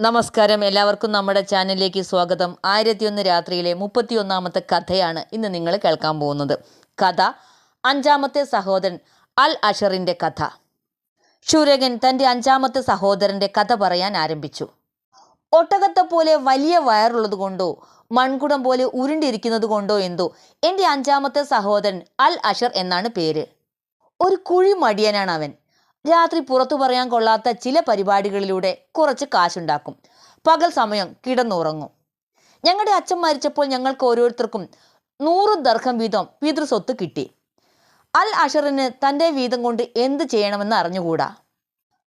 നമസ്കാരം. എല്ലാവർക്കും നമ്മുടെ ചാനലിലേക്ക് സ്വാഗതം. ആയിരത്തിയൊന്ന് രാത്രിയിലെ മുപ്പത്തിയൊന്നാമത്തെ കഥയാണ് ഇന്ന് നിങ്ങൾ കേൾക്കാൻ പോകുന്നത്. കഥ അഞ്ചാമത്തെ സഹോദരൻ അൽ അഷറിന്റെ കഥ. ശൂരകൻ തന്റെ അഞ്ചാമത്തെ സഹോദരന്റെ കഥ പറയാൻ ആരംഭിച്ചു. ഒട്ടകത്തെ പോലെ വലിയ വയറുള്ളത് കൊണ്ടോ മൺകുടം പോലെ ഉരുണ്ടിരിക്കുന്നത് കൊണ്ടോ എന്തോ എന്റെ അഞ്ചാമത്തെ സഹോദരൻ അൽ അഷർ എന്നാണ് പേര്. ഒരു കുഴി മടിയനാണ് അവൻ രാത്രി പുറത്തു പറയാൻ കൊള്ളാത്ത ചില പരിപാടികളിലൂടെ കുറച്ച് കാശുണ്ടാക്കും. പകൽ സമയം കിടന്നുറങ്ങും. ഞങ്ങളുടെ അച്ഛൻ മരിച്ചപ്പോൾ ഞങ്ങൾക്ക് ഓരോരുത്തർക്കും നൂറ് ദർഹം വീതം പിതൃസ്വത്ത് കിട്ടി. അൽ അഷറിന് തന്റെ വീതം കൊണ്ട് എന്ത് ചെയ്യണമെന്ന് അറിഞ്ഞുകൂടാ?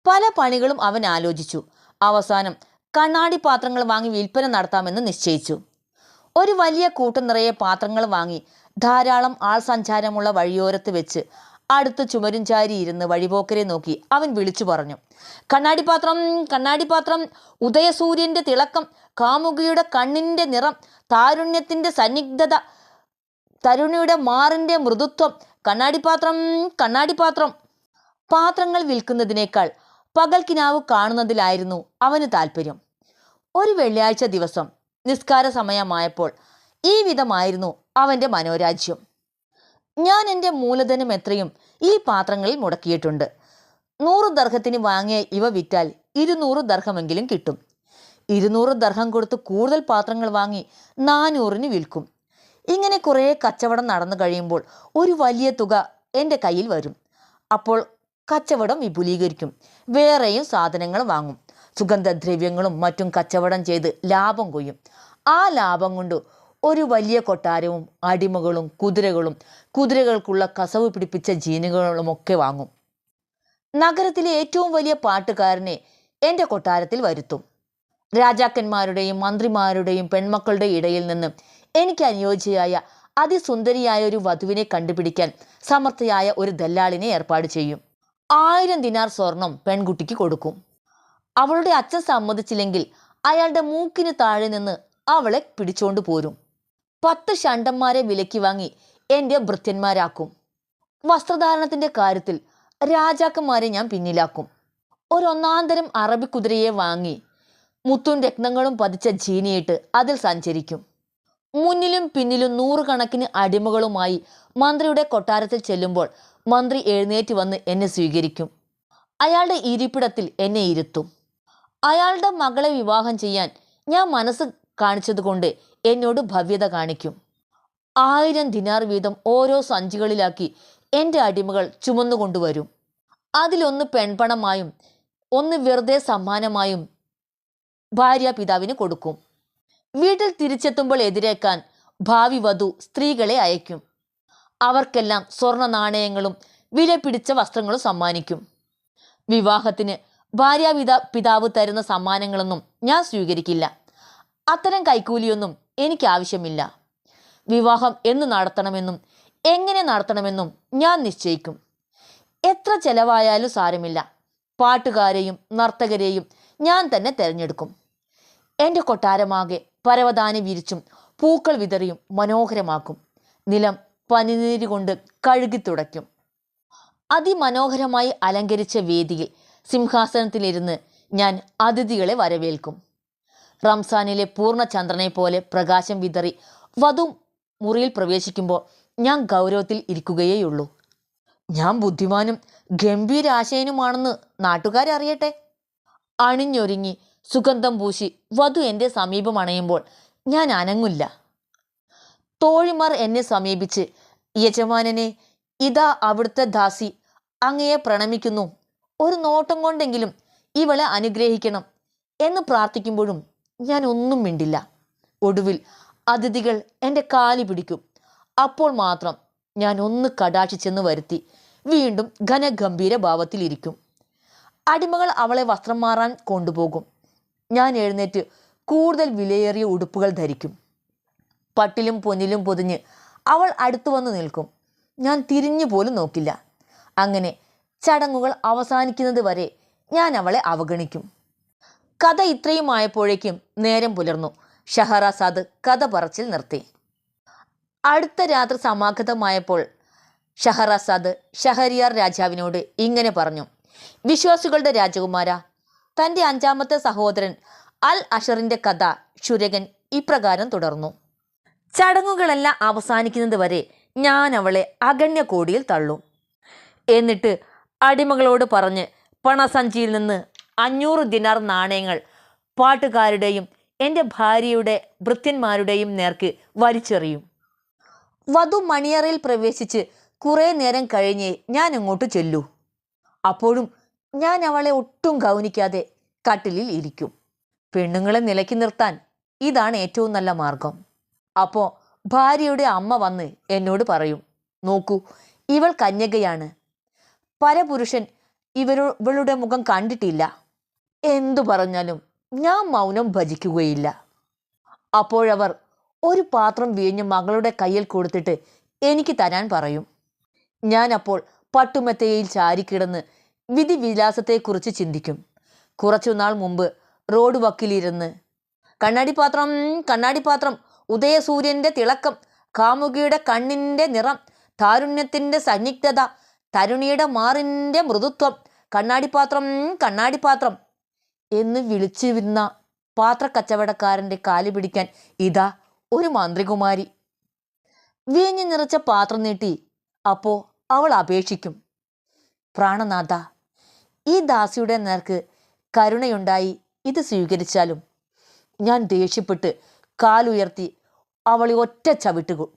പല പണികളും അവൻ ആലോചിച്ചു. അവസാനം കണ്ണാടി പാത്രങ്ങൾ വാങ്ങി വിൽപ്പന നടത്താമെന്ന് നിശ്ചയിച്ചു. ഒരു വലിയ കൂട്ടം നിറയെ പാത്രങ്ങൾ വാങ്ങി ധാരാളം ആൾ സഞ്ചാരമുള്ള വഴിയോരത്ത് വെച്ച് അടുത്ത് ചുമരും ചാരി ഇരുന്ന് വഴിപോക്കരെ നോക്കി അവൻ വിളിച്ചു പറഞ്ഞു. കണ്ണാടിപാത്രം കണ്ണാടിപാത്രം ഉദയസൂര്യന്റെ തിളക്കം കാമുകിയുടെ കണ്ണിന്റെ നിറം താരുണ്യത്തിന്റെ സന്നിഗ്ധത തരുണിയുടെ മാറിന്റെ മൃദുത്വം കണ്ണാടിപാത്രം കണ്ണാടിപാത്രം. പാത്രങ്ങൾ വിൽക്കുന്നതിനേക്കാൾ പകൽക്കിനാവ് കാണുന്നതിലായിരുന്നു അവന് താല്പര്യം ഒരു വെള്ളിയാഴ്ച ദിവസം നിസ്കാര സമയമായപ്പോൾ ഈ വിധമായിരുന്നു അവന്റെ മനോരാജ്യം. ഞാൻ എന്റെ മൂലധനം എത്രയും ഈ പാത്രങ്ങളിൽ മുടക്കിയിട്ടുണ്ട്. നൂറ് ദർഹത്തിന് വാങ്ങിയ ഇവ വിറ്റാൽ ഇരുന്നൂറ് ദർഹമെങ്കിലും കിട്ടും. ഇരുന്നൂറ് ദർഹം കൊടുത്ത് കൂടുതൽ പാത്രങ്ങൾ വാങ്ങി നാനൂറിന് വിൽക്കും. ഇങ്ങനെ കുറേ കച്ചവടം നടന്നു കഴിയുമ്പോൾ ഒരു വലിയ തുക എന്റെ കയ്യിൽ വരും. അപ്പോൾ കച്ചവടം വിപുലീകരിക്കും. വേറെയും സാധനങ്ങൾ വാങ്ങും. സുഗന്ധദ്രവ്യങ്ങളും മറ്റും കച്ചവടം ചെയ്ത് ലാഭം കൊയ്യും. ആ ലാഭം കൊണ്ട് ഒരു വലിയ കൊട്ടാരവും അടിമകളും കുതിരകളും കുതിരകൾക്കുള്ള കസവ് പിടിപ്പിച്ച ജീനുകളും ഒക്കെ വാങ്ങും. നഗരത്തിലെ ഏറ്റവും വലിയ പാട്ടുകാരനെ എന്റെ കൊട്ടാരത്തിൽ വരുത്തും. രാജാക്കന്മാരുടെയും മന്ത്രിമാരുടെയും പെൺമക്കളുടെ ഇടയിൽ നിന്ന് എനിക്ക് അനുയോജ്യയായ അതിസുന്ദരിയായ ഒരു വധുവിനെ കണ്ടുപിടിക്കാൻ സമർത്ഥയായ ഒരു ദല്ലാളിനെ ഏർപ്പാട് ചെയ്യും. ആയിരം ദിനാർ സ്വർണം പെൺകുട്ടിക്ക് കൊടുക്കും. അവളുടെ അച്ഛൻ സമ്മതിച്ചില്ലെങ്കിൽ അയാളുടെ മൂക്കിന് താഴെ നിന്ന് അവളെ പിടിച്ചോണ്ട് പോരും. പത്ത് ഷണ്ടന്മാരെ വിലക്കി വാങ്ങി എന്റെ ഭൃത്യന്മാരാക്കും. വസ്ത്രധാരണത്തിന്റെ കാര്യത്തിൽ രാജാക്കന്മാരെ ഞാൻ പിന്നിലാക്കും. ഒരൊന്നാന്തരം അറബി കുതിരയെ വാങ്ങി മുത്തും രക്തങ്ങളും പതിച്ച ജീനിയിട്ട് അതിൽ സഞ്ചരിക്കും. മുന്നിലും പിന്നിലും നൂറുകണക്കിന് അടിമകളുമായി മന്ത്രിയുടെ കൊട്ടാരത്തിൽ ചെല്ലുമ്പോൾ മന്ത്രി എഴുന്നേറ്റ് വന്ന് എന്നെ സ്വീകരിക്കും. അയാളുടെ ഇരിപ്പിടത്തിൽ എന്നെ ഇരുത്തും. അയാളുടെ മകളെ വിവാഹം ചെയ്യാൻ ഞാൻ മനസ്സ് കാണിച്ചതുകൊണ്ട് എന്നോട് ഭവ്യത കാണിക്കും. ആയിരം ദിനാർ വീതം ഓരോ സഞ്ചികളിലാക്കി എന്റെ അടിമകൾ ചുമന്നുകൊണ്ടുവരും. അതിലൊന്ന് പെൺപണമായും ഒന്ന് വെറുതെ സമ്മാനമായും ഭാര്യ പിതാവിന് കൊടുക്കും. വീട്ടിൽ തിരിച്ചെത്തുമ്പോൾ എതിരേക്കാൻ ഭാവി വധു സ്ത്രീകളെ അയക്കും. അവർക്കെല്ലാം സ്വർണ നാണയങ്ങളും വില പിടിച്ച വസ്ത്രങ്ങളും സമ്മാനിക്കും. വിവാഹത്തിന് ഭാര്യ പിതാവ് തരുന്ന സമ്മാനങ്ങളൊന്നും ഞാൻ സ്വീകരിക്കില്ല. അത്തരം കൈക്കൂലിയൊന്നും എനിക്ക് ആവശ്യമില്ല വിവാഹം എന്ന് നടത്തണമെന്നും എങ്ങനെ നടത്തണമെന്നും ഞാൻ നിശ്ചയിക്കും. എത്ര ചെലവായാലും സാരമില്ല. പാട്ടുകാരെയും നർത്തകരെയും ഞാൻ തന്നെ തിരഞ്ഞെടുക്കും. എന്റെ കൊട്ടാരമാകെ പരവതാനി വിരിച്ചും പൂക്കൾ വിതറിയും മനോഹരമാക്കും. നിലം പനിനീര് കൊണ്ട് കഴുകി തുടയ്ക്കും. അതിമനോഹരമായി അലങ്കരിച്ച വേദിയിൽ സിംഹാസനത്തിലിരുന്ന് ഞാൻ അതിഥികളെ വരവേൽക്കും. റംസാനിലെ പൂർണചന്ദ്രനെ പോലെ പ്രകാശം വിതറി വധു മുറിയിൽ പ്രവേശിക്കുമ്പോൾ ഞാൻ ഗൗരവത്തിൽ ഇരിക്കുകയേയുള്ളൂ. ഞാൻ ബുദ്ധിമാനും ഗംഭീരാശയനുമാണെന്ന് നാട്ടുകാരറിയട്ടെ അണിഞ്ഞൊരുങ്ങി സുഗന്ധം പൂശി വധു എന്റെ സമീപം അണയുമ്പോൾ ഞാൻ അനങ്ങില്ല. തോഴിമാർ എന്നെ സമീപിച്ച് യജമാനനെ ഇതാ അവിടുത്തെ ദാസി അങ്ങയെ പ്രണമിക്കുന്നു. ഒരു നോട്ടം കൊണ്ടെങ്കിലും ഇവളെ അനുഗ്രഹിക്കണം എന്ന് പ്രാർത്ഥിക്കുമ്പോഴും ഞാൻ ഒന്നും മിണ്ടില്ല. ഒടുവിൽ അതിഥികൾ എന്റെ കാലി പിടിക്കും. അപ്പോൾ മാത്രം ഞാൻ ഒന്ന് കടാക്ഷിച്ചെന്ന് വരുത്തി വീണ്ടും ഘനഗംഭീര ഭാവത്തിലിരിക്കും അടിമകൾ അവളെ വസ്ത്രം മാറാൻ കൊണ്ടുപോകും. ഞാൻ എഴുന്നേറ്റ് കൂടുതൽ വിലയേറിയ ഉടുപ്പുകൾ ധരിക്കും. പട്ടിലും പൊന്നിലും പൊതിഞ്ഞ് അവൾ അടുത്തു വന്ന് നിൽക്കും. ഞാൻ തിരിഞ്ഞു പോലും നോക്കില്ല. അങ്ങനെ ചടങ്ങുകൾ അവസാനിക്കുന്നത് വരെ ഞാൻ അവളെ അവഗണിക്കും. കഥ ഇത്രയും ആയപ്പോഴേക്കും നേരം പുലർന്നു. ഷഹറാസാദ് കഥ പറച്ചിൽ നിർത്തി. അടുത്ത രാത്രി സമാഗതമായപ്പോൾ ഷഹറാസാദ് ഷഹരിയാർ രാജാവിനോട് ഇങ്ങനെ പറഞ്ഞു. വിശ്വാസികളുടെ രാജകുമാര തന്റെ അഞ്ചാമത്തെ സഹോദരൻ അൽ അഷറിന്റെ കഥ ശുരകൻ ഇപ്രകാരം തുടർന്നു. ചടങ്ങുകളെല്ലാം അവസാനിക്കുന്നത് വരെ ഞാൻ അവളെ അഗണ്യ കോടിയിൽ തള്ളും. എന്നിട്ട് അടിമകളോട് പറഞ്ഞ് പണസഞ്ചിയിൽ നിന്ന് അഞ്ഞൂറ് ദിനാർ നാണയങ്ങൾ പാട്ടുകാരുടെയും എന്റെ ഭാര്യയുടെ ഭൃത്യന്മാരുടെയും നേർക്ക് വലിച്ചെറിയും. വധു മണിയറയിൽ പ്രവേശിച്ച് കുറേ നേരം കഴിഞ്ഞ് ഞാൻ അങ്ങോട്ട് ചെല്ലൂ. അപ്പോഴും ഞാൻ അവളെ ഒട്ടും ഗൗനിക്കാതെ കട്ടിലിൽ ഇരിക്കും. പെണ്ണുങ്ങളെ നിലയ്ക്ക് നിർത്താൻ ഇതാണ് ഏറ്റവും നല്ല മാർഗം. അപ്പോൾ ഭാര്യയുടെ അമ്മ വന്ന് എന്നോട് പറയും നോക്കൂ ഇവൾ കന്യകയാണ്. പരപുരുഷൻ ഇവരു ഇവളുടെ മുഖം കണ്ടിട്ടില്ല. എന്തു പറഞ്ഞാലും ഞാൻ മൗനം ഭജിക്കുകയില്ല. അപ്പോഴവർ ഒരു പാത്രം വീഞ്ഞ് മകളുടെ കയ്യിൽ കൊടുത്തിട്ട് എനിക്ക് തരാൻ പറയും. ഞാൻ അപ്പോൾ പട്ടുമെത്തയിൽ ചാരിക്കിടന്ന് വിധിവിലാസത്തെക്കുറിച്ച് ചിന്തിക്കും. കുറച്ചുനാൾ മുമ്പ് റോഡ് വക്കിലിരുന്ന് കണ്ണാടിപാത്രം കണ്ണാടിപ്പാത്രം ഉദയസൂര്യന്റെ തിളക്കം കാമുകിയുടെ കണ്ണിന്റെ നിറം താരുണ്യത്തിന്റെ സന്നിഗ്ധത തരുണിയുടെ മാറിന്റെ മൃദുത്വം കണ്ണാടിപാത്രം കണ്ണാടിപ്പാത്രം എന്ന് വിളിച്ചിരുന്ന പാത്രക്കച്ചവടക്കാരന്റെ കാലു പിടിക്കാൻ ഇതാ ഒരു മന്ത്രികുമാരി. വീഞ്ഞു നിറച്ച പാത്രം നീട്ടി അപ്പോ അവൾ അപേക്ഷിക്കും. പ്രാണനാഥ ഈ ദാസിയുടെ നേർക്ക് കരുണയുണ്ടായി ഇത് സ്വീകരിച്ചാലും ഞാൻ ദേഷ്യപ്പെട്ട് കാലുയർത്തി അവളെ ഒറ്റ ചവിട്ടുകു.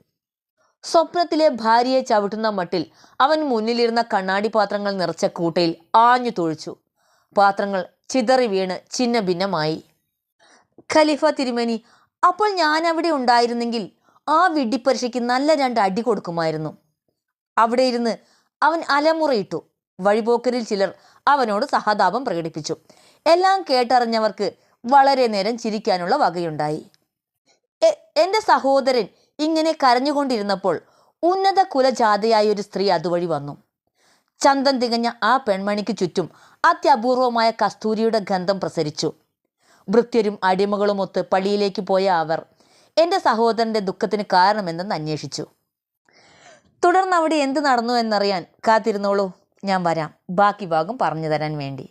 സ്വപ്നത്തിലെ ഭാര്യയെ ചവിട്ടുന്ന മട്ടിൽ അവൻ മുന്നിലിരുന്ന കണ്ണാടി പാത്രങ്ങൾ നിറച്ച കൂട്ടയിൽ ആഞ്ഞു തൊഴിച്ചു. പാത്രങ്ങൾ ചിതറി വീണ് ചിന്ന ഭിന്നമായി ഖലീഫ തിരുമേനി അപ്പോൾ ഞാൻ അവിടെ ഉണ്ടായിരുന്നെങ്കിൽ ആ വിഡ്ഢിപ്പരിശയ്ക്ക് നല്ല രണ്ട് അടി കൊടുക്കുമായിരുന്നു. അവിടെ ഇരുന്ന് അവൻ അലമുറയിട്ടു. വഴിപോക്കരിൽ ചിലർ അവനോട് സഹതാപം പ്രകടിപ്പിച്ചു. എല്ലാം കേട്ടറിഞ്ഞവർക്ക് വളരെ നേരം ചിരിക്കാനുള്ള വകയുണ്ടായി. എന്റെ സഹോദരൻ ഇങ്ങനെ കരഞ്ഞുകൊണ്ടിരുന്നപ്പോൾ ഉന്നത കുലജാതയായ ഒരു സ്ത്രീ അതുവഴി വന്നു. ചന്തം തികഞ്ഞ ആ പെൺമണിക്ക് ചുറ്റും അത്യപൂർവമായ കസ്തൂരിയുടെ ഗന്ധം പ്രസരിച്ചു. ഭൃത്യരും അടിമകളുമൊത്ത് പള്ളിയിലേക്ക് പോയ അവർ എന്റെ സഹോദരന്റെ ദുഃഖത്തിന് കാരണമെന്തെന്ന് അന്വേഷിച്ചു. തുടർന്ന് അവിടെ എന്ത് നടന്നു എന്നറിയാൻ കാത്തിരുന്നോളൂ. ഞാൻ വരാം. ബാക്കി ഭാഗം പറഞ്ഞു തരാൻ വേണ്ടി.